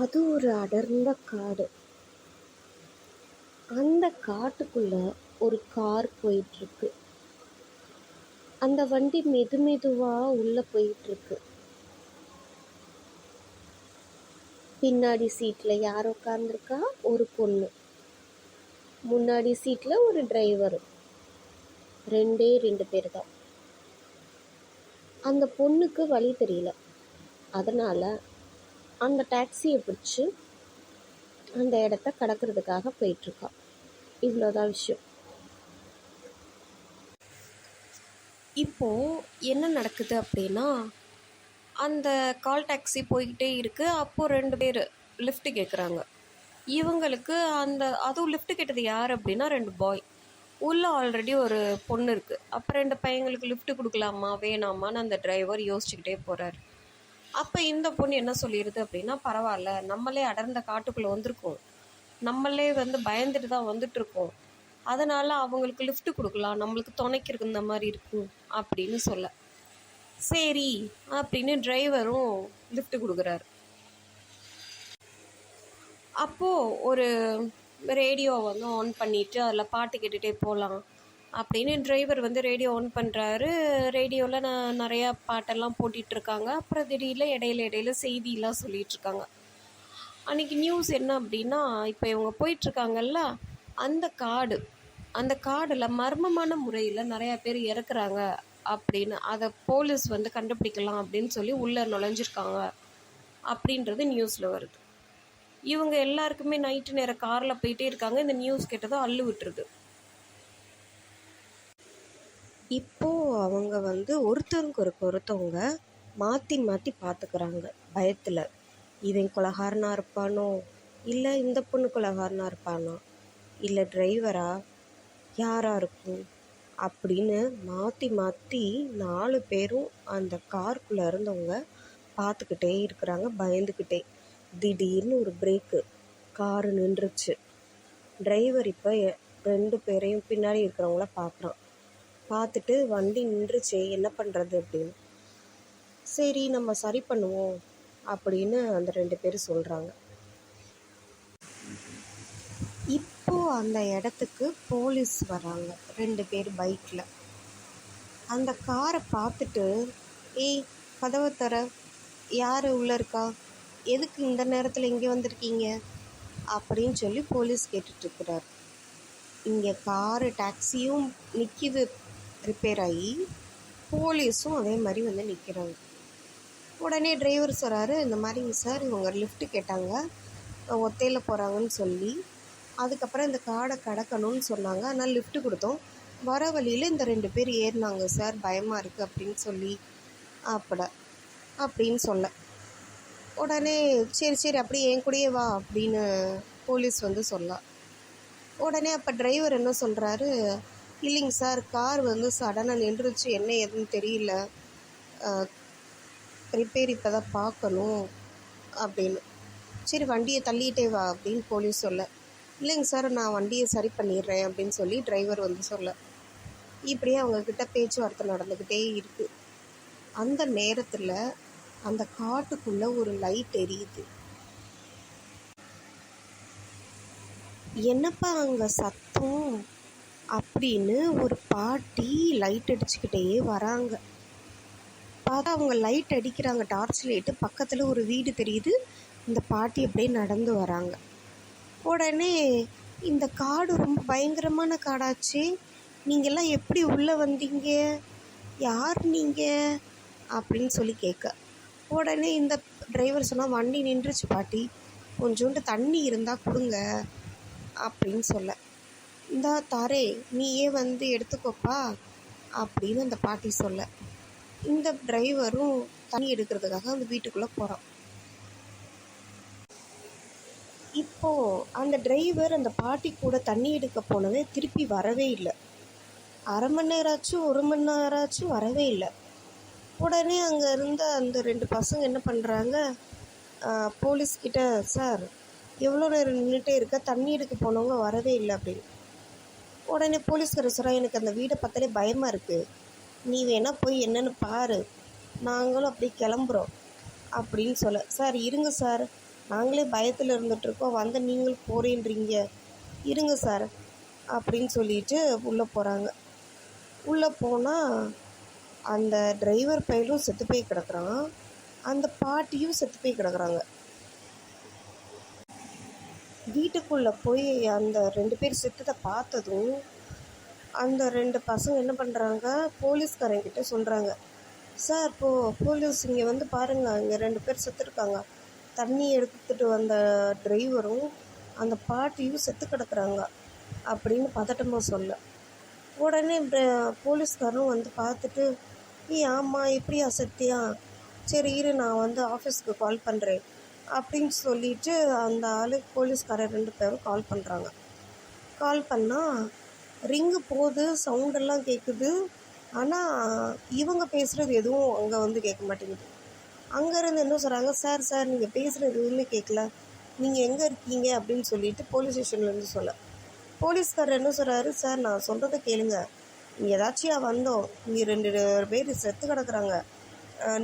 அது ஒரு அடர்ந்த காடு. அந்த காட்டுக்குள்ள ஒரு கார் போயிட்டுருக்கு அந்த வண்டி மெது மெதுவாக உள்ளே போயிட்டுருக்கு பின்னாடி சீட்டில் யார் உட்காந்துருக்கா ஒரு பொண்ணு. முன்னாடி சீட்டில் ஒரு டிரைவர். ரெண்டே ரெண்டு பேர் தான் அந்த பொண்ணுக்கு வழி தெரியல. அதனால் அந்த டாக்ஸியை பிடிச்சி அந்த இடத்த கடக்கிறதுக்காக போயிட்டுருக்கா இவ்வளோதான் விஷயம். இப்போது என்ன நடக்குது அப்படின்னா அந்த கால் டாக்ஸி போய்கிட்டே இருக்குது அப்போது ரெண்டு பேர் லிஃப்ட்டு கேட்குறாங்க இவங்களுக்கு அந்த அதுவும் லிஃப்ட்டு கேட்டது யார் அப்படின்னா ரெண்டு பாய் உள்ளே ஆல்ரெடி ஒரு பொண்ணு இருக்குது அப்போ ரெண்டு பையங்களுக்கு லிஃப்ட்டு கொடுக்கலாமா வேணாமான்னு அந்த டிரைவர் யோசிச்சுக்கிட்டே போகிறாரு அப்போ இந்த பொண்ணு என்ன சொல்லிடுது அப்படின்னா பரவாயில்ல நம்மளே அடர்ந்த காட்டுக்குள்ளே வந்திருக்கோம். நம்மளே வந்து பயந்துட்டு தான் வந்துட்டு இருக்கோம் அவங்களுக்கு லிஃப்ட் கொடுக்கலாம் நம்மளுக்கு துணைக்கிருக்கு இந்த மாதிரி இருக்கும் அப்படின்னு சொல்ல. சரி அப்படின்னு டிரைவரும் லிஃப்ட் கொடுக்குறாரு. அப்போது ஒரு ரேடியோ வந்து ஆன் பண்ணிவிட்டு அதில் பாட்டு கேட்டுகிட்டே போகலாம் அப்படின்னு டிரைவர் வந்து ரேடியோ ஆன் பண்ணுறாரு ரேடியோவில் நான் நிறையா பாட்டெல்லாம் போட்டிகிட்ருக்காங்க அப்புறம் திடீர்னு இடையில இடையில செய்தியெலாம் சொல்லிகிட்ருக்காங்க இருக்காங்க நியூஸ் என்ன அப்படின்னா இப்போ இவங்க போயிட்டுருக்காங்கல்ல அந்த காடு அந்த காடில் மர்மமான முறையில் நிறையா பேர் இறக்குறாங்க அப்படின்னு அதை போலீஸ் வந்து கண்டுபிடிக்கலாம் அப்படின்னு சொல்லி உள்ளே நுழைஞ்சிருக்காங்க அப்படின்றது நியூஸில் வருது. இவங்க எல்லாருக்குமே நைட்டு நேரம் காரில் போயிட்டே இருக்காங்க. இந்த நியூஸ் கேட்டதும் அள்ளு விட்டுருது. இப்போது அவங்க வந்து ஒருத்தவங்க ஒரு ஒருத்தவங்க மாற்றி மாற்றி பார்த்துக்கிறாங்க பயத்தில். இவன் கொலகாரனாக இருப்பானோ? இல்லை இந்த பொண்ணு கொலகாரனாக இருப்பானோ? இல்லை டிரைவரா? யாராக இருக்கும்? அப்படின்னு மாற்றி மாற்றி நாலு பேரும் அந்த காருக்குள்ளே இருந்தவங்க பார்த்துக்கிட்டே இருக்கிறாங்க பயந்துக்கிட்டே திடீர்னு ஒரு பிரேக்கு காரு நின்றுச்சு. டிரைவர் இப்போ ரெண்டு பேரையும் பின்னாடி இருக்கிறவங்கள பார்க்குறான் பார்த்துட்டு வண்டி நின்றுச்சே என்ன பண்ணுறது அப்படின்னு. சரி நம்ம சரி பண்ணுவோம் அப்படின்னு அந்த ரெண்டு பேரும் சொல்கிறாங்க இப்போ அந்த இடத்துக்கு போலீஸ் வராங்க ரெண்டு பேர் பைக்கில் அந்த காரை பார்த்துட்டு ஏய் கதவை தர யார் உள்ளே இருக்கா? எதுக்கு இந்த நேரத்தில் இங்கே வந்திருக்கீங்க? அப்படின்னு சொல்லி போலீஸ் கேட்டுட்ருக்கிறார் இங்கே காரு டாக்ஸியும் நிற்கிது ரிப்பேர் ஆகி போலீஸும் அதே மாதிரி வந்து நிற்கிறாங்க உடனே டிரைவர் சொல்கிறாரு இந்த மாதிரி சார் இவங்க லிஃப்ட் கேட்டாங்க. ஒத்தையில் போகிறாங்கன்னு சொல்லி அதுக்கப்புறம் இந்த காடை கடக்கணும்னு சொன்னாங்க. அதனால் லிஃப்ட்டு கொடுத்தோம். வர வழியில் இந்த ரெண்டு பேர் ஏறினாங்க சார் பயமாக இருக்குது அப்படின்னு சொல்லி அப்பட அப்படின்னு சொல்ல உடனே சரி சரி அப்படியே என் கூடயே வா அப்படின்னு போலீஸ் வந்து சொல்ல உடனே அப்போ டிரைவர் என்ன சொல்கிறாரு இல்லைங்க சார் கார் வந்து சடனாக நின்றுச்சு என்ன ஏதுன்னு தெரியல. ரிப்பேர் இப்போ தான் பார்க்கணும் அப்படின்னு. சரி வண்டியை தள்ளிட்டே வா அப்படின்னு போலீஸ் சொல்ல. இல்லைங்க சார் நான் வண்டியை சரி பண்ணிடுறேன் அப்படின்னு சொல்லி டிரைவர் வந்து சொல்ல. இப்படியே அவங்கக்கிட்ட பேச்சுவார்த்தை நடந்துக்கிட்டே இருக்குது அந்த நேரத்தில் அந்த காட்டுக்குள்ளே ஒரு லைட் எரியுது. என்னப்பா அங்கே சத்தம்? அப்படின்னு ஒரு பாட்டி லைட் அடிச்சுக்கிட்டே வராங்க. பார்த்தா அவங்க லைட் அடிக்கிறாங்க. டார்ச் லைட்டு பக்கத்தில் ஒரு வீடு தெரியுது. இந்த பாட்டி அப்படியே நடந்து வராங்க. உடனே இந்த காடு ரொம்ப பயங்கரமான காடாச்சு. நீங்கள்லாம் எப்படி உள்ளே வந்தீங்க? யார் நீங்கள் அப்படின்னு சொல்லி கேட்க. உடனே இந்த டிரைவர் சொன்னால் வண்டி நின்றுச்சு பாட்டி. கொஞ்சோண்டு தண்ணி இருந்தால் கொடுங்க. அப்படின்னு சொல்ல. இந்தா தாரே நீயே வந்து எடுத்துக்கோப்பா அப்படின்னு அந்த பாட்டி சொல்ல. இந்த டிரைவரும் தண்ணி எடுக்கிறதுக்காக அந்த வீட்டுக்குள்ளே போகிறான் இப்போது அந்த டிரைவர் அந்த பாட்டி கூட தண்ணி எடுக்க போனதே திருப்பி வரவே இல்லை. அரை மணி நேரம் ஆச்சும் ஒரு மணி நேரம் ஆச்சும் வரவே இல்லை. உடனே அங்கே இருந்த அந்த ரெண்டு பசங்க என்ன பண்ணுறாங்க போலீஸ்கிட்ட சார் எவ்வளோ நேரம் நின்றுட்டே இருக்க? தண்ணி எடுக்க போனவங்க வரவே இல்லை அப்படின்னு. உடனே போலீஸ்காரர் சொல்கிறா எனக்கு அந்த வீடை பார்த்தாலே பயமாக இருக்குது நீ வேணால் போய் என்னென்னு பாரு. நாங்களும் அப்படியே கிளம்புறோம். அப்படின்னு சொல்ல சார் இருங்க சார். நாங்களே பயத்தில் இருந்துகிட்ருக்கோம் வந்த நீங்கள் போகிறேன்றீங்க இருங்க சார். அப்படின்னு சொல்லிட்டு உள்ளே போகிறாங்க உள்ளே போனால் அந்த டிரைவர் பையலும் செத்து போய் கிடக்குறான். அந்த பாட்டியும் செத்து போய் கிடக்குறாங்க. வீட்டுக்குள்ளே போய் அந்த ரெண்டு பேர் செத்ததை பார்த்ததும் அந்த ரெண்டு பசங்க என்ன பண்ணுறாங்க போலீஸ்காரங்கிட்ட சொல்கிறாங்க சார் போ போலீஸ் இங்கே வந்து பாருங்கள் இங்கே ரெண்டு பேர் செத்துருக்காங்க. தண்ணி எடுத்துகிட்டு வந்த டிரைவரும் அந்த பாட்டியும் செத்து கிடக்குறாங்க அப்படின்னு பதட்டமாக சொல்ல. உடனே போலீஸ்காரரும் வந்து பார்த்துட்டு ஏ ஆமாம் எப்படியா செத்தியா? சரி இரு நான் வந்து ஆஃபீஸ்க்கு கால் பண்ணுறேன் அப்படின்னு சொல்லிட்டு அந்த ஆள் போலீஸ்காரர் ரெண்டு பேரும் கால் பண்ணுறாங்க கால் பண்ணால் ரிங்கு போகுது சவுண்டெல்லாம் கேட்குது ஆனால் இவங்க பேசுகிறது எதுவும் அங்கே வந்து கேட்க மாட்டேங்குது. அங்கேருந்து என்ன சொல்கிறாங்க சார் சார் நீங்கள் பேசுகிறது எதுவுமே கேட்கல நீங்கள் எங்கே இருக்கீங்க? அப்படின்னு சொல்லிட்டு போலீஸ் ஸ்டேஷன்லேருந்து சொல்ல. போலீஸ்காரர் என்ன சொல்கிறாரு சார் நான் சொல்கிறத கேளுங்க. இங்கே ஏதாச்சும் வந்தோம். இங்கே ரெண்டு பேர் செத்து கிடக்குறாங்க.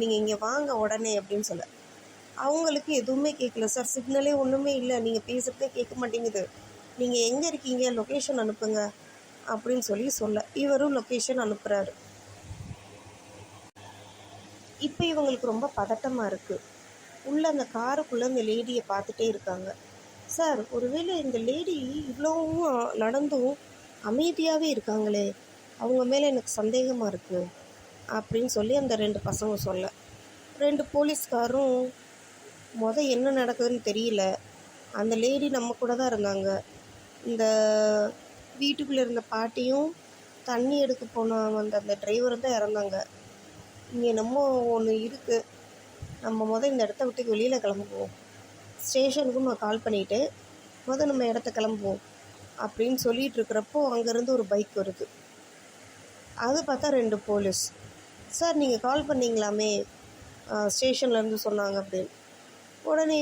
நீங்கள் இங்கே வாங்க உடனே அப்படின்னு சொல்ல. அவங்களுக்கு எதுவுமே கேட்கல சார் சிக்னலே ஒன்றுமே இல்லை. நீங்கள் பேசுகிறதே கேட்க மாட்டேங்குது. நீங்கள் எங்கே இருக்கீங்க? லொக்கேஷன் அனுப்புங்க. அப்படின்னு சொல்லி சொல்ல. இவரும் லொக்கேஷன் அனுப்புகிறாரு இப்போ இவங்களுக்கு ரொம்ப பதட்டமாக இருக்குது உள்ளே அந்த காருக்குள்ளே அந்த லேடியை பார்த்துட்டே இருக்காங்க. சார் ஒருவேளை இந்த லேடி இவ்வளோவும் நடந்தும் அமைதியாகவே இருக்காங்களே. அவங்க மேலே எனக்கு சந்தேகமாக இருக்குது அப்படின்னு சொல்லி அந்த ரெண்டு பசங்க சொல்ல. ரெண்டு போலீஸ்காரும் மொதல் என்ன நடக்குதுன்னு தெரியல. அந்த லேடி நம்ம கூட தான் இருந்தாங்க. இந்த வீட்டுக்குள்ளே இருந்த பாட்டியும் தண்ணி எடுக்க போன வந்த அந்த டிரைவரும் தான் இறந்தாங்க. இங்கே நம்ம ஒன்று இருக்குது நம்ம மொதல் இந்த இடத்த விட்டு வெளியில் கிளம்புவோம். ஸ்டேஷனுக்கும் நான் கால் பண்ணிவிட்டு மொதல் நம்ம இடத்த கிளம்புவோம் அப்படின்னு சொல்லிகிட்டு இருக்கிறப்போ அங்கேருந்து ஒரு பைக் வருது. அது பார்த்தா ரெண்டு போலீஸ். சார் நீங்கள் கால் பண்ணீங்களாமே? ஸ்டேஷன்லேருந்து சொன்னாங்க அப்படின்னு. உடனே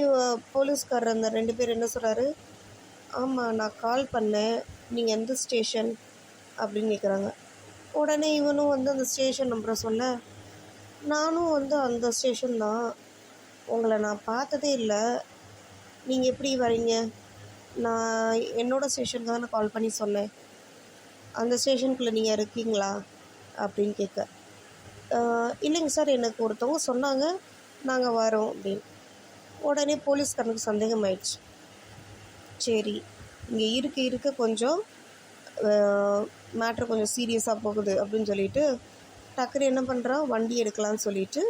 போலீஸ்காரர் அந்த ரெண்டு பேர் என்ன சொல்கிறாரு ஆமாம் நான் கால் பண்ணேன். நீங்கள் எந்த ஸ்டேஷன் அப்படின்னு கேட்குறாங்க உடனே இவனும் வந்து அந்த ஸ்டேஷன் நம்பரை சொல்ல நானும் வந்து அந்த ஸ்டேஷன் தான். உங்களை நான் பார்த்ததே இல்லை. நீங்கள் எப்படி வரீங்க? நான் என்னோடய ஸ்டேஷனுக்கு தானே கால் பண்ணி சொன்னேன். அந்த ஸ்டேஷனுக்குள்ளே நீங்கள் இருக்கீங்களா? அப்படின்னு கேட்க இல்லைங்க சார். எனக்கு ஒருத்தவங்க சொன்னாங்க. நாங்கள் வரோம். அப்படின்னு. உடனே போலீஸ்காரனுக்கு சந்தேகம் ஆயிடுச்சு சரி இங்கே இருக்க இருக்க கொஞ்சம் மேட்ரு கொஞ்சம் சீரியஸாக போகுது அப்படின்னு சொல்லிட்டு டக்குனு என்ன பண்ணுறான் வண்டி எடுக்கலான்னு சொல்லிட்டு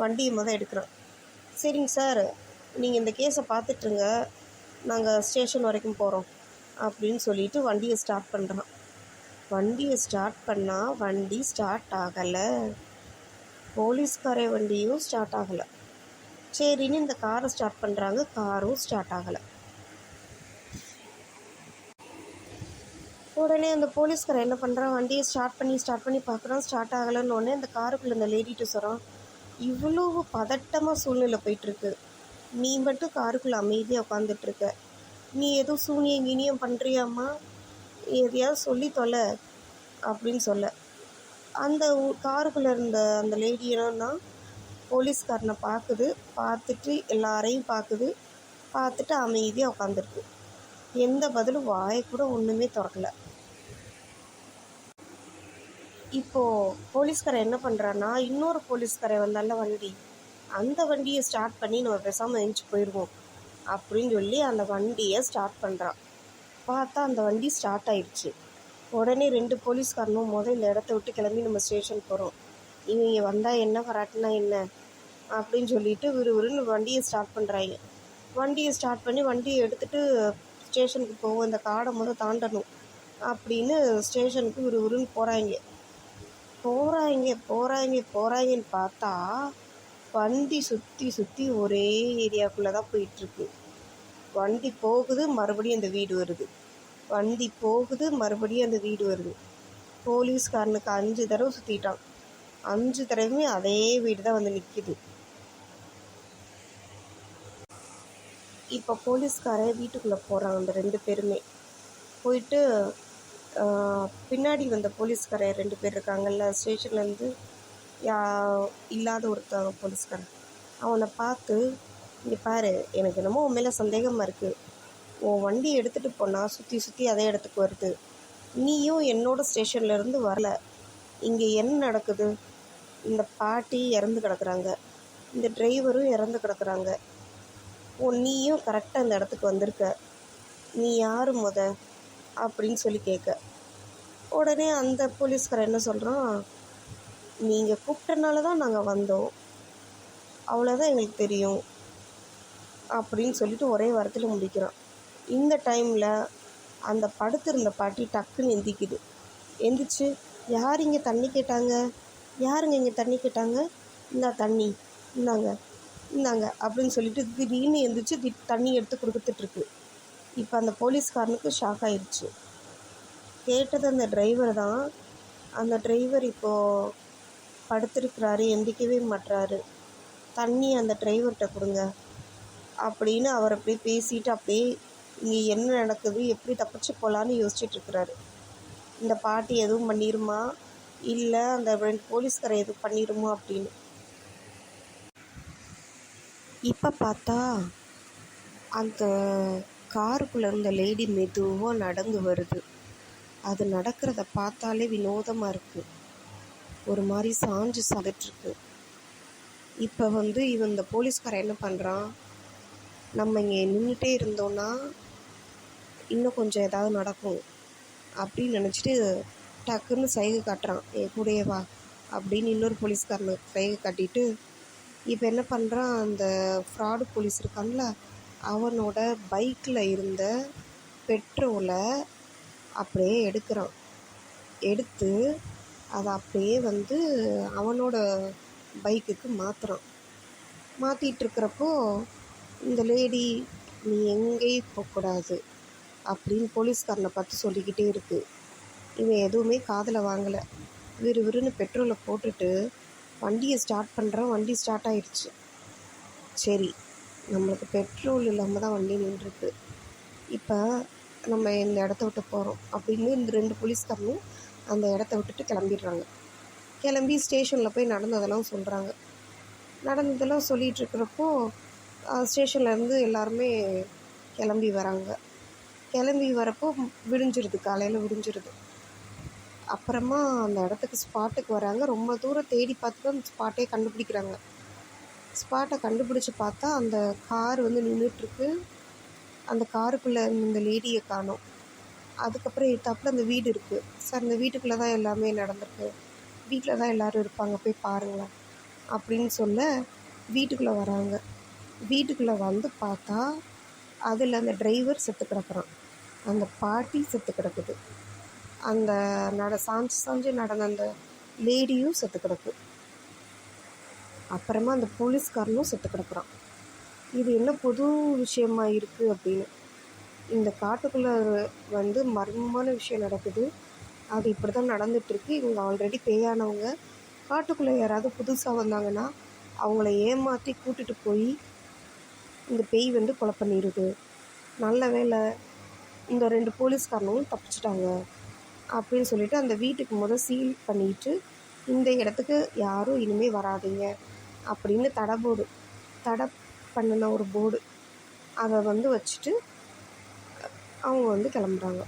வண்டியை மொதல் எடுக்கிறான். சரிங்க சார் நீங்கள் இந்த கேஸை பார்த்துட்ருங்க நாங்கள் ஸ்டேஷன் வரைக்கும் போகிறோம் அப்படின்னு சொல்லிட்டு வண்டியை ஸ்டார்ட் பண்ணுறான் வண்டியை ஸ்டார்ட் பண்ணால் வண்டி ஸ்டார்ட் ஆகலை. போலீஸ்கார வண்டியும் ஸ்டார்ட் ஆகலை. சரின்னு இந்த காரை ஸ்டார்ட் பண்ணுறாங்க காரும் ஸ்டார்ட் ஆகலை. உடனே அந்த போலீஸ்கார என்ன பண்ணுறான் வண்டியை ஸ்டார்ட் பண்ணி ஸ்டார்ட் பண்ணி பார்க்குறான். ஸ்டார்ட் ஆகலைன்னு உடனே அந்த காருக்குள்ளே இந்த லேடிட்டு சொல்கிறான் இவ்வளோ பதட்டமாக சூழ்நிலை போயிட்டுருக்கு. நீ மட்டும் காருக்குள்ளே அமைதியாக உட்காந்துட்ருக்க நீ எதுவும் சூனியம் கிணியம் பண்ணுறியாம்மா எதையாவது சொல்லி தொலை அப்படின்னு சொல்ல. அந்த காருக்குள்ளே இருந்த அந்த லேடி என்னன்னா போலீஸ்காரனை பார்க்குது. பார்த்துட்டு எல்லாரையும் பார்க்குது. பார்த்துட்டு அமைதியாக உட்காந்துருக்கு எந்த பதிலும் வாயை கூட ஒன்றுமே திறக்கல. இப்போது போலீஸ்காரன் என்ன பண்ணுறான்னா இன்னொரு போலீஸ்காரன் வந்தால வண்டி அந்த வண்டியை ஸ்டார்ட் பண்ணி நம்ம பேசாமல் எழுந்துச்சு போயிடுவோம் அப்படின்னு சொல்லி அந்த வண்டியை ஸ்டார்ட் பண்ணுறான் பார்த்தா அந்த வண்டி ஸ்டார்ட் ஆயிடுச்சு. உடனே ரெண்டு போலீஸ்காரனும் முதல் இந்த இடத்த விட்டு கிளம்பி நம்ம ஸ்டேஷன் போகிறோம் இவங்க வந்தால் என்ன வராட்டினா என்ன? அப்படின்னு சொல்லிட்டு விறுவிறுன்னு வண்டியை ஸ்டார்ட் பண்ணுறாங்க வண்டியை ஸ்டார்ட் பண்ணி வண்டியை எடுத்துகிட்டு ஸ்டேஷனுக்கு போவோம். இந்த காடை முதல் தாண்டணும் அப்படின்னு ஸ்டேஷனுக்கு விறுவிறுன்னு போகிறாங்க போகிறாங்க போகிறாங்க போகிறாங்கன்னு பார்த்தா வண்டி சுற்றி சுற்றி ஒரே ஏரியாக்குள்ளே தான் போயிட்டுருக்கு. வண்டி போகுது மறுபடியும் அந்த வீடு வருது. வண்டி போகுது மறுபடியும் அந்த வீடு வருது. போலீஸ்காரனுக்கு அஞ்சு தடவை சுற்றிட்டான் அஞ்சு தடவையுமே அதே வீடு தான் வந்து நிற்கிது இப்போ போலீஸ்காரன் வீட்டுக்குள்ளே போகிறாங்க அந்த ரெண்டு பேருமே. போயிட்டு பின்னாடி வந்த போலீஸ்காரன் ரெண்டு பேர் இருக்காங்கல்ல ஸ்டேஷன்லேருந்து யா இல்லாத ஒருத்தன் போலீஸ்காரன். அவனை பார்த்து இங்கே பாரு எனக்கு என்னமோ உன் மேலே சந்தேகமாக இருக்குது உன் வண்டி எடுத்துகிட்டு போனால் சுற்றி சுற்றி அதே இடத்துக்கு வருது. நீயும் என்னோட ஸ்டேஷன்லேருந்து வரல. இங்கே என்ன நடக்குது? இந்த பாட்டி இறந்து கிடக்குறாங்க. இந்த டிரைவரும் இறந்து கிடக்குறாங்க. ஓ நீயும் கரெக்டாக அந்த இடத்துக்கு வந்திருக்க. நீ யார் முத? அப்படின்னு சொல்லி கேட்க. உடனே அந்த போலீஸ்காரன் என்ன சொல்கிறான் நீங்கள் கூப்பிட்டனால தான் நாங்கள் வந்தோம். அவ்வளோதான் எங்களுக்கு தெரியும். அப்படின்னு சொல்லிட்டு ஒரே வாரத்தில் முடிக்கிறான். இந்த டைமில் அந்த படுத்திருந்த பாட்டி டக்குன்னு எந்திக்குது. எந்திரிச்சு யார் இங்கே தண்ணி கேட்டாங்க? யாருங்க இங்கே தண்ணி கேட்டாங்க? இந்தா தண்ணி இந்தாங்க. இந்தாங்க அப்படின்னு சொல்லிட்டு திடீர்னு எந்திரிச்சு தி தண்ணி எடுத்து கொடுத்துட்ருக்கு. இப்போ அந்த போலீஸ்காரனுக்கு ஷாக் ஆயிடுச்சு கேட்டது அந்த டிரைவர் தான் அந்த டிரைவர் இப்போது படுத்திருக்கிறாரு எந்திக்கவே மாட்றாரு. தண்ணி அந்த டிரைவர்கிட்ட கொடுங்க. அப்படின்னு அவர் அப்படியே பேசிட்டு அப்படியே இங்கே என்ன நடக்குது எப்படி தப்பிச்சு போகலான்னு யோசிச்சுட்டு இருக்கிறாரு. இந்த பாட்டி எதுவும் பண்ணிடுமா இல்லை அந்த போலீஸ்காரை எதுவும் பண்ணிடுமா அப்படின்னு. இப்போ பார்த்தா அந்த காருக்குள்ளே இருந்த லேடி மெதுவாக நடந்து வருது. அது நடக்கிறத பார்த்தாலே வினோதமாக இருக்குது ஒரு மாதிரி சாஞ்சு சாதிட்ருக்கு இப்போ வந்து இவன் இந்த போலீஸ்காரன் என்ன பண்ணுறான் நம்ம இங்கே நின்றுட்டே இருந்தோன்னா இன்னும் கொஞ்சம் ஏதாவது நடக்கும். அப்படின்னு நினச்சிட்டு டக்குன்னு சைகை காட்டுறான். என் கூடயே வா அப்படின்னு இன்னொரு போலீஸ்காரனுக்கு சைகை காட்டிட்டு இப்போ என்ன பண்ணுறான் அந்த ஃப்ராடு போலீஸ் இருக்கான்ல அவனோட பைக்கில் இருந்த பெட்ரோலை அப்படியே எடுக்கிறான். எடுத்து அதை அப்படியே வந்து அவனோட பைக்குக்கு மாற்றுறான் மாற்றிட்டுருக்கிறப்போ இந்த லேடி நீ எங்கேயும் போகக்கூடாது அப்படின்னு போலீஸ்காரனை பார்த்து சொல்லிக்கிட்டே இருக்குது இவன் எதுவுமே காதில் வாங்கலை. விறுவிறுன்னு பெட்ரோலை போட்டுட்டு வண்டியை ஸ்டார்ட் பண்ணுறேன் வண்டி ஸ்டார்ட் ஆயிடுச்சு சரி நம்மளுக்கு பெட்ரோல் இல்லாமல் தான் வண்டி நின்றுருக்கு. இப்போ நம்ம இந்த இடத்த விட்டு போகிறோம் அப்படின்னு இந்த ரெண்டு போலீஸ்காரனும் அந்த இடத்த விட்டுட்டு கிளம்பிடுறாங்க. கிளம்பி ஸ்டேஷனில் போய் நடந்ததெல்லாம் சொல்கிறாங்க நடந்ததெல்லாம் சொல்லிகிட்டு இருக்கிறப்போ ஸ்டேஷன்லேருந்து எல்லாருமே கிளம்பி வராங்க. கிளம்பி வரப்போ விடிஞ்சிருது. காலையில் விடிஞ்சிருது. அப்புறமா அந்த இடத்துக்கு ஸ்பாட்டுக்கு வராங்க. ரொம்ப தூரம் தேடி பார்த்து தான் அந்த ஸ்பாட்டே கண்டுபிடிக்கிறாங்க. ஸ்பாட்டை கண்டுபிடிச்சி பார்த்தா அந்த கார் வந்து நின்றுட்டுருக்கு அந்த காருக்குள்ளே இந்த லேடியை காணும். அதுக்கப்புறம் எடுத்தாப்புல அந்த வீடு இருக்குது சார் அந்த வீட்டுக்குள்ளே தான் எல்லாமே நடந்திருக்கு. வீட்டில் தான் எல்லோரும் இருப்பாங்க. போய் பாருங்களேன். அப்படின்னு சொல்ல வீட்டுக்குள்ளே வராங்க. வீட்டுக்குள்ளே வந்து பார்த்தா அதில் அந்த டிரைவர் செத்து கிடக்குறான். அந்த பாட்டி செத்து கிடக்குது. அந்த நட சாஞ்சு சாஞ்சு நடந்த அந்த லேடியும் செத்து கிடக்கு. அப்புறமா அந்த போலீஸ்காரனும் செத்து கிடக்குறான். இது என்ன புது விஷயமா இருக்குது அப்படின்னு. இந்த காட்டுக்குள்ளே வந்து மர்மமான விஷயம் நடக்குது. அது இப்படி தான் நடந்துகிட்ருக்கு இவங்க ஆல்ரெடி பேயானவங்க. காட்டுக்குள்ளே யாராவது புதுசாக வந்தாங்கன்னா அவங்கள ஏமாற்றி கூட்டிகிட்டு போய் இந்த பேய் வந்து கொலை பண்ணிடுது. நல்ல வேளை இந்த ரெண்டு போலீஸ்காரனும் தப்பிச்சிட்டாங்க. அப்படின்னு சொல்லிட்டு அந்த வீட்டுக்கு முதல் சீல் பண்ணிட்டு இந்த இடத்துக்கு யாரும் இனிமேல் வராதீங்க அப்படின்னு தடை போர்டு தடை பண்ணின ஒரு போர்டு அதை வந்து வச்சுட்டு அவங்க வந்து கிளம்புறாங்க.